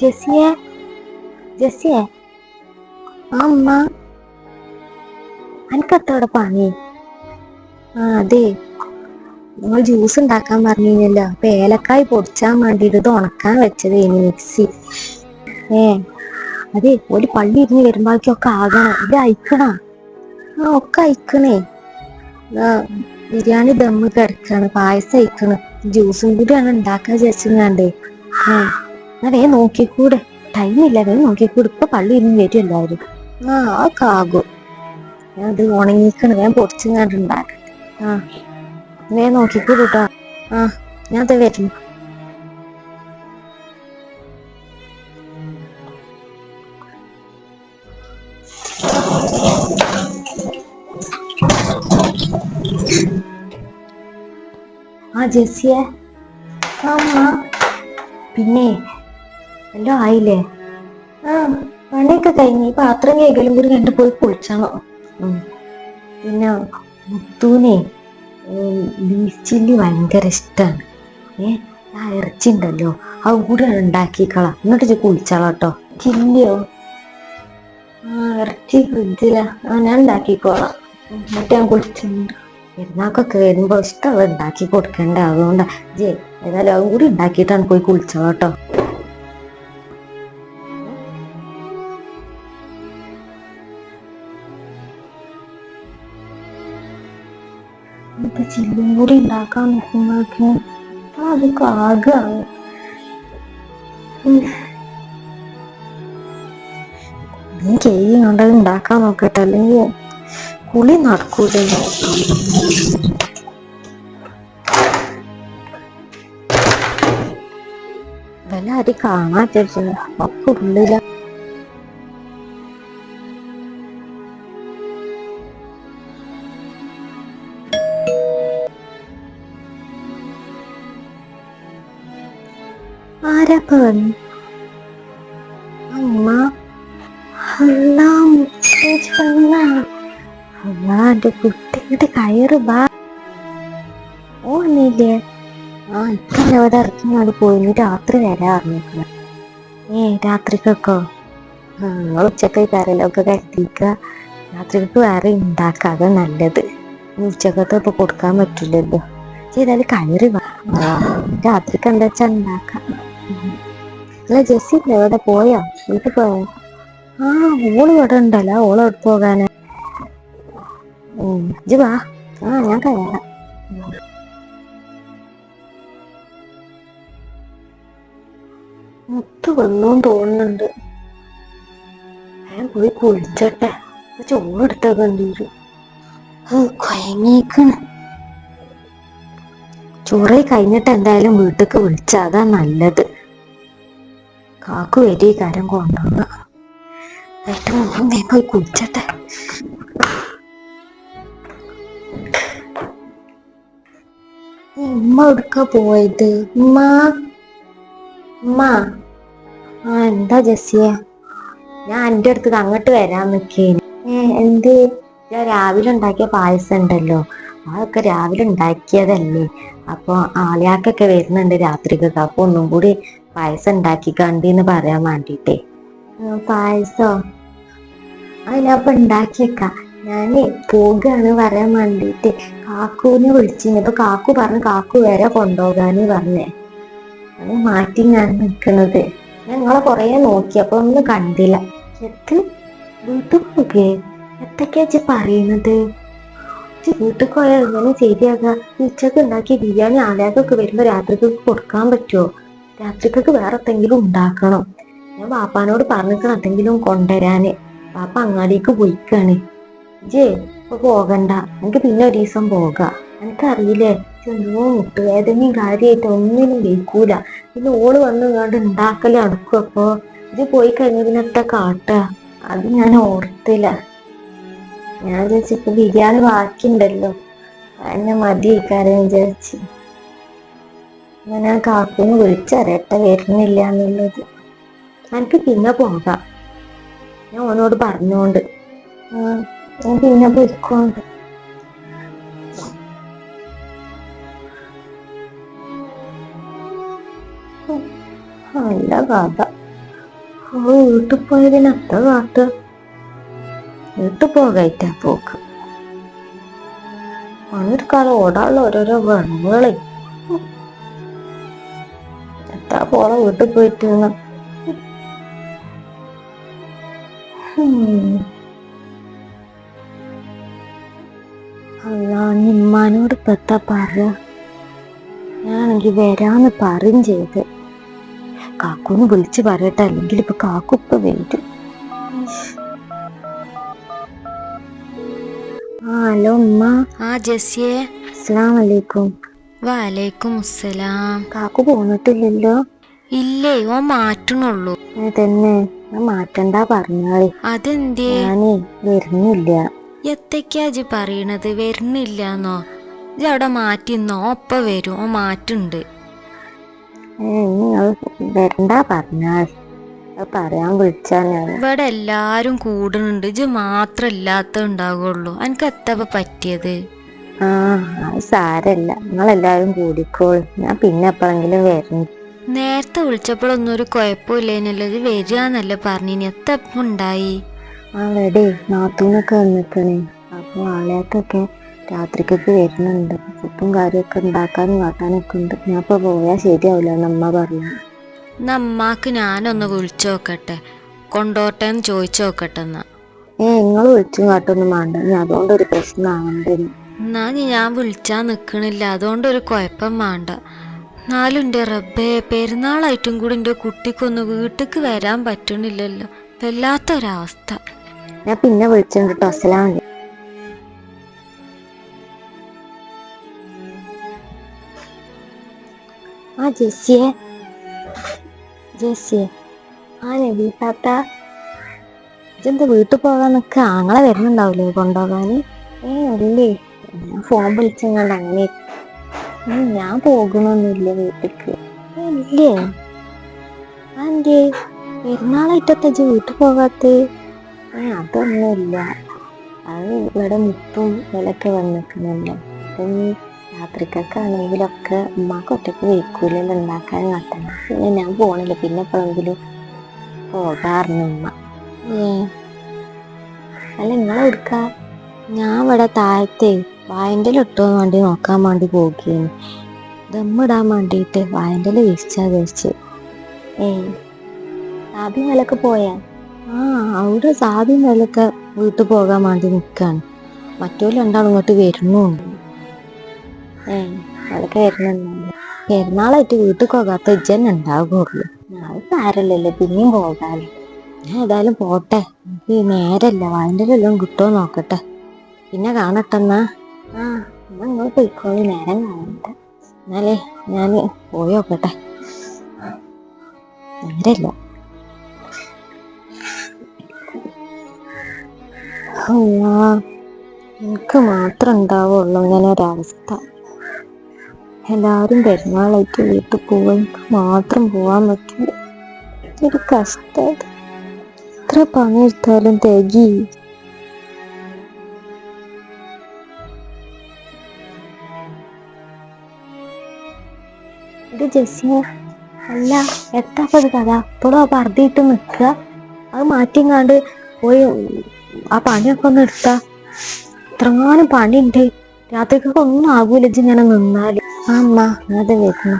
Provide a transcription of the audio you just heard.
ജെസ്സിയെ ജെസ്സിയെ. ആ അമ്മ അനക്കത്തോടെ പണി? ആ അതെ. നിങ്ങൾ ജ്യൂസ് ഉണ്ടാക്കാൻ പറഞ്ഞില്ലല്ലോ അപ്പൊ ഏലക്കായ് പൊടിച്ചാൻ വേണ്ടിയിട്ട് ഉണക്കാൻ വെച്ചത് ഇനി മിക്സി. ഏ അതെ ഒരു പള്ളി ഇരുന്ന് വരുമ്പോഴേക്കൊക്കെ ആകണം. ഇത് അയക്കണ? ആ ഒക്കെ അയക്കണേ. ബിരിയാണി ദമ്മ് കിടക്കാണ് പായസം അയക്കണം ജ്യൂസും കൂടിയാണ് ഉണ്ടാക്കാൻ വിചാരിച്ചിങ്ങാണ്ടേ ആ വേ നോക്കിക്കൂടെ. ടൈമില്ല വേ നോക്കിക്കൂടെ. ഇപ്പൊ പള്ളി ഇരുന്ന് വരും എല്ലാവരും. ആ ഒക്കെ ആകും. ഞാൻ അത് ഉണങ്ങിക്കണം. ഞാൻ പൊടിച്ചിങ്ങാണ്ട് ഉണ്ടാക്കട്ടെ. ആ വേ നോക്കിക്കൂടെ കേട്ടോ ആ ഞാൻ അത് വരുന്നു. ജെസ്സിയെ? അമ്മ പിന്നെ എല്ലാം ആയില്ലേ? ആ പണിയൊക്കെ കഴിഞ്ഞ് ഈ പാത്രം കേൾക്കലും കൂടി കണ്ടു പോയി കുളിച്ചണം. പിന്നെ മുത്തൂനെ ബീഫ് ചില്ലി ഭയങ്കര ഇഷ്ടമാണ് ഏ ആ ഇറച്ചി ഉണ്ടല്ലോ അത് കൂടി ഉണ്ടാക്കിക്കളാം എന്നിട്ട് കുളിച്ചാളാ കേട്ടോ. ചില്ലിയോ ആ ഇറച്ചി ഫ്രിഡ്ജിലാ. ആ ഞാൻ ഉണ്ടാക്കിക്കോളാം. എന്നിട്ട് ഞാൻ കുളിച്ചിട്ടുണ്ട് പെരുന്നാക്കൊക്കെ വരുമ്പോ ഇഷ്ടമുള്ള ഉണ്ടാക്കി കൊടുക്കണ്ട അതുകൊണ്ടാ ജേ ഏതായാലും അതും കൂടി ഉണ്ടാക്കിയിട്ടാണ് പോയി കുളിച്ചത് കേട്ടോ. ഇപ്പൊ ചില്ലും കൂടി ഉണ്ടാക്കാൻ നോക്കുമ്പോഴേക്കും അതൊക്കെ ആകാണ് നീ ചെയ്യും കണ്ടത് ഉണ്ടാക്കാൻ നോക്കട്ടെ. അല്ലെങ്കിൽ കുളി നടക്കൂല വല്ല അരി കാണാത്ത ഒക്കെ ഉള്ളില. വന്നു? എന്റെ കുട്ടിയുടെ കയറ് ബാ. ഓന്നില്ലേ ആ ഇപ്പൊ അവിടെ ഇറക്കിങ്ങാട് പോയി. ഇനി രാത്രി വരാ അറിഞ്ഞിട്ടില്ല ഏ രാത്രിക്കൊക്കോ? ആ നിങ്ങൾ ഉച്ചയ്ക്ക് കരലൊക്കെ കരുതിക്ക രാത്രിക്ക് വേറെ ഉണ്ടാക്കാം അതാ നല്ലത്. ഉച്ചക്കത്തെ ഇപ്പൊ കൊടുക്കാൻ പറ്റില്ലല്ലോ. ചെയ്താൽ കയറി വാ രാത്രിക്ക് എന്താ വെച്ചാ ഉണ്ടാക്കാം? അല്ല ജെസ്സി ഇവിടെ പോയോ? വീട്ടിൽ പോയോ? ആ ഓൾ ഇവിടെ ഉണ്ടല്ലോ. ഓൾ എവിടെ പോകാന്? വാ. ആ തോന്നുന്നുണ്ട്. ഞാൻ പോയി കുളിച്ചട്ടെ. ചോറെടുത്ത കണ്ടീര് കൊയങ്ങീക്കണ് ചോറ് കഴിഞ്ഞിട്ട് എന്തായാലും വീട്ടിക്ക് വിളിച്ച അതാ നല്ലത്. കാക്കു വരി കാര്യം കൊണ്ടുവന്ന ഏറ്റവും നീ പോയി കുളിച്ചട്ടെ. ഉമ്മ എവിടുക്ക പോയത്? ഉമ്മ. ഉമ്മ. ആ എന്താ ജസിയ ഞാൻ എന്റെ അടുത്ത് അങ്ങോട്ട് വരാൻ നിക്കേന്. ഏ എന്ത്? ഞാൻ രാവിലെ ഉണ്ടാക്കിയ പായസം ഉണ്ടല്ലോ. അതൊക്കെ രാവിലെ ഉണ്ടാക്കിയതല്ലേ. അപ്പൊ ആളിയാക്കൊക്കെ വരുന്നുണ്ട് രാത്രിക്കൊക്കെ. അപ്പൊ ഒന്നും കൂടി പായസം ഉണ്ടാക്കി കണ്ടിന്ന് പറയാൻ വേണ്ടിട്ടേ. പായസോ? അതിനപ്പൊ ഉണ്ടാക്കിയേക്ക. ഞാൻ പോകാണ് പറയാൻ വേണ്ടിട്ട് കാക്കുവിനെ വിളിച്ചിന് ഇപ്പൊ കാക്കു പറഞ്ഞു കാക്കു വരെ കൊണ്ടുപോകാന് പറഞ്ഞേ. അത് മാറ്റി ഞാൻ നിൽക്കുന്നത് ഞാൻ നിങ്ങളെ കൊറേ നോക്കി അപ്പൊ ഒന്നും കണ്ടില്ല. എത്ത് വീട്ടിൽ പോകേ എത്തൊക്കെയാ ചെ പറയുന്നത് വീട്ടിൽ പോയാൽ എങ്ങനെ ശരിയാകാ? ഉച്ചയ്ക്ക് ഉണ്ടാക്കിയ ബിരിയാണി ആലയൊക്കെ വരുമ്പോ രാത്രിക്ക് കൊടുക്കാൻ പറ്റുമോ രാത്രിക്കൊക്കെ വേറെ എന്തെങ്കിലും ഉണ്ടാക്കണം. ഞാൻ പാപ്പാനോട് പറഞ്ഞിക്കണം എന്തെങ്കിലും കൊണ്ടുവരാന്. പാപ്പ അങ്ങാടിക്ക് പോയിക്കാണ്. ഇജ്ജേ ഇപ്പൊ പോകണ്ട. എനിക്ക് പിന്നെ ഒരു ദിവസം പോകാം. എനിക്കറിയില്ലേ ചെന്നോ മുട്ടുവേദനയും കാര്യമായിട്ട് ഒന്നിനും വയ്ക്കൂല പിന്നെ ഓൾ വന്ന് കണ്ട് ഉണ്ടാക്കൽ നടക്കും അപ്പൊ. ഇത് പോയി കഴിഞ്ഞ പിന്നെ എത്ര കാട്ട? അത് ഞാൻ ഓർത്തില്ല. ഞാൻ വിചാരിച്ചിപ്പോ ബിരിയാണി ബാക്കിയുണ്ടല്ലോ എന്നെ മതി കാര്യം വിചാരിച്ച്. ഞാൻ കാക്കുന്ന് വിളിച്ചറിയട്ടെ വരുന്നില്ല എന്നുള്ളത്. എനിക്ക് പിന്നെ പോകാം. ഞാൻ ഓനോട് പറഞ്ഞോണ്ട്. ഞാൻ പിന്നെ പോയിക്കോണ്ട് ഉം, നല്ല കഥ ഓ വീട്ടിൽ പോയതിനത്ത കാട്ട് വീട്ടിൽ പോകായിട്ടാ പോക്ക് പണിയെടുക്കാതെ ഓടാനുള്ള ഓരോരോ വെണ്ണുകളെ എത്താ പോളെ വീട്ടിൽ പോയിട്ട് ഇന്ന്. ഉം. ഉമ്മാനോട് പത്ത പറഞ്ഞു ഞാനെങ്കിൽ ഞാനെങ്കി വരാന്ന് പറയും ചെയ്ത്. കാക്കൂന്ന് വിളിച്ച് പറയട്ടെ അല്ലെങ്കിൽ ഇപ്പൊ കാക്കു ഇപ്പൊ വരും. ആ ഹലോ ഉമ്മ. ആ ജസിയെ അസ്സലാമലൈക്കും. വാലേക്കും അസ്സലാം കാക്കു പോന്നിട്ടില്ലല്ലോ? ഇല്ലേ ഓ മാറ്റണുള്ളൂ തന്നെ ഞാൻ മാറ്റണ്ട പറഞ്ഞാളി. അതെന്തേ? ഞാനേ വരുന്നില്ല. എത്തൊക്കെയാ പറയണത് വരുന്നില്ല എന്നോ ഇജ്ജ് അവിടെ മാറ്റിന്നോ? ഒപ്പ വരും. ഓ മാറ്റുണ്ട്. വരണ്ട പറഞ്ഞാളി പറയാൻ വിളിച്ചാ ഞാൻ. ഇവിടെ എല്ലാരും കൂടുന്നുണ്ട്. ഇജ് മാത്രം ഇല്ലാത്ത ഉണ്ടാകുള്ളൂ എനിക്ക് എത്തപ്പ പറ്റിയത്? ആ അത് സാരല്ല. നിങ്ങളെല്ലാരും കൂടിക്കോളൂ. ഞാൻ പിന്നെ എപ്പോഴെങ്കിലും വരും. നേരത്തെ വിളിച്ചപ്പോഴൊന്നും ഒരു കുഴപ്പമില്ലേനല്ലോ. ഇത് വരികന്നല്ലേ പറഞ്ഞിനി. എത്തപ്പം ഉണ്ടായി? അവിടെ നാത്തൂനൊക്കെ വന്നിക്കണേ. അപ്പൊ ആളെയൊക്കെ രാത്രിക്കൊക്കെ വരുന്നുണ്ട്. ഉപ്പും കാര്യമൊക്കെ ഉണ്ടാക്കാനും കാട്ടാനൊക്കെ ഉണ്ട്. ഞാൻ ഇപ്പൊ പോയാൽ ശരിയാവില്ല നമ്മ പറഞ്ഞു. നമ്മക്ക് ഞാനൊന്ന് വിളിച്ചു നോക്കട്ടെ. കൊണ്ടോട്ടെ എന്ന് ചോദിച്ചു നോക്കട്ടെ എന്നാ. ഏ നിങ്ങൾ വിളിച്ചും കാട്ടൊന്നും വേണ്ട ഇനി അതുകൊണ്ടൊരു പ്രശ്നമാവണ്ട എന്നാ നീ ഞാൻ വിളിച്ചാ നിക്കണില്ല. അതുകൊണ്ടൊരു കുഴപ്പം വേണ്ട എന്നാലും എന്റെ റബ്ബേ പെരുന്നാളായിട്ടും കൂടി എന്റെ കുട്ടിക്കൊന്ന് വീട്ടിക്ക് വരാൻ പറ്റണില്ലല്ലോ. വല്ലാത്തൊരവസ്ഥ. ഞാൻ പിന്നെ വിളിച്ചിട്ടുണ്ട് കേട്ടോ അസലാം വലൈക്കും. ആ ജെസ്സിയെ. ജെസ്സിയെ. ആ നബി താത്ത. ഇതെന്താ വീട്ടിൽ പോകാൻ നിൽക്കുക ആങ്ങളെ വരുന്നുണ്ടാവില്ലേ കൊണ്ടുപോകാന്? ഏ അല്ലേ. ഞാൻ ഫോൺ വിളിച്ചങ്ങാണ്ട് അങ്ങനെ ഞാൻ പോകണമൊന്നുമില്ല വീട്ടിക്ക്. ഏ, ഇല്ലേ. അതെ പെരുന്നാളായിട്ടത്തെ ഇജ്ജ് വീട്ടിൽ പോകാത്ത? ഏ അതൊന്നുമില്ല. അത് ഇവിടെ മുത്തും വിലക്കെ വന്നിട്ടുണ്ടല്ലോ അപ്പം രാത്രിക്കൊക്കെ ആണെങ്കിലൊക്കെ ഉമ്മാക്ക് ഒറ്റയ്ക്ക് വെക്കൂലല്ലോ ഉണ്ടാക്കാൻ നട്ടണം പിന്നെ ഞാൻ പോണില്ല. പിന്നെ എപ്പോഴെങ്കിലും പോകാറുണ്ട് ഉമ്മ. ഏ. അല്ല നിങ്ങളെ എടുക്ക ഞാൻ ഇവിടെ താഴത്തെ വായന്റെ ഇട്ടോ വേണ്ടി നോക്കാൻ വേണ്ടി പോകുകയാണ് ദമ്മിടാൻ വേണ്ടിയിട്ട് വായന്റെ വിരിച്ചാ വിരിച്ച്. ഏയ് ആദ്യം നിലയ്ക്ക് പോയാ? ആ അവിടെ സാബി മേലൊക്കെ വീട്ടിൽ പോകാൻ വേണ്ടി നിൽക്കാണ് മറ്റോ രണ്ടാളും ഇങ്ങോട്ട് വരുന്നുണ്ട്. പെരുന്നാളായിട്ട് വീട്ടിൽ പോകാത്ത ഇജ്ജന്നെ ഉണ്ടാകുള്ളൂ അത് സാരല്ലല്ലോ പിന്നെയും പോകാലോ. ഞാൻ ഏതായാലും പോട്ടെ. ഈ നേരല്ല വായന്റെ എല്ലാം കിട്ടുമോ നോക്കട്ടെ. പിന്നെ കാണട്ടെന്നാ. ആ എന്നാ നിങ്ങൾ പോയിക്കോളൂ നേരം കാണണ്ട എന്നാലേ ഞാൻ പോയി നോക്കട്ടെ. നേരല്ല. എനിക്ക് മാത്രം ഉണ്ടാവുള്ളൂ ഇങ്ങനെ ഒരവസ്ഥ. എല്ലാരും പെരുന്നാളായിട്ട് വീട്ടിൽ പോവാൻ മാത്രം പോവാൻ പറ്റില്ല ഒരു കഷ്ടം എത്ര പണിയെടുത്താലും തികി. ഇത് ജെസ്സിയ അല്ല എത്താപ്പത് കഥ. അപ്പോഴും ആ പറഞ്ഞിട്ട് നിൽക്കുക. അത് മാറ്റിങ്ങാണ്ട് പോയി. ആ പണിയൊക്കെ ഒന്ന് എടുത്താ. ഇത്രങ്ങാനും പണിയുണ്ട്. രാത്രിക്കൊക്കെ ഒന്നും ആകൂല ഇങ്ങനെ നിന്നാൽ ആ അമ്മ അത് വരുന്നു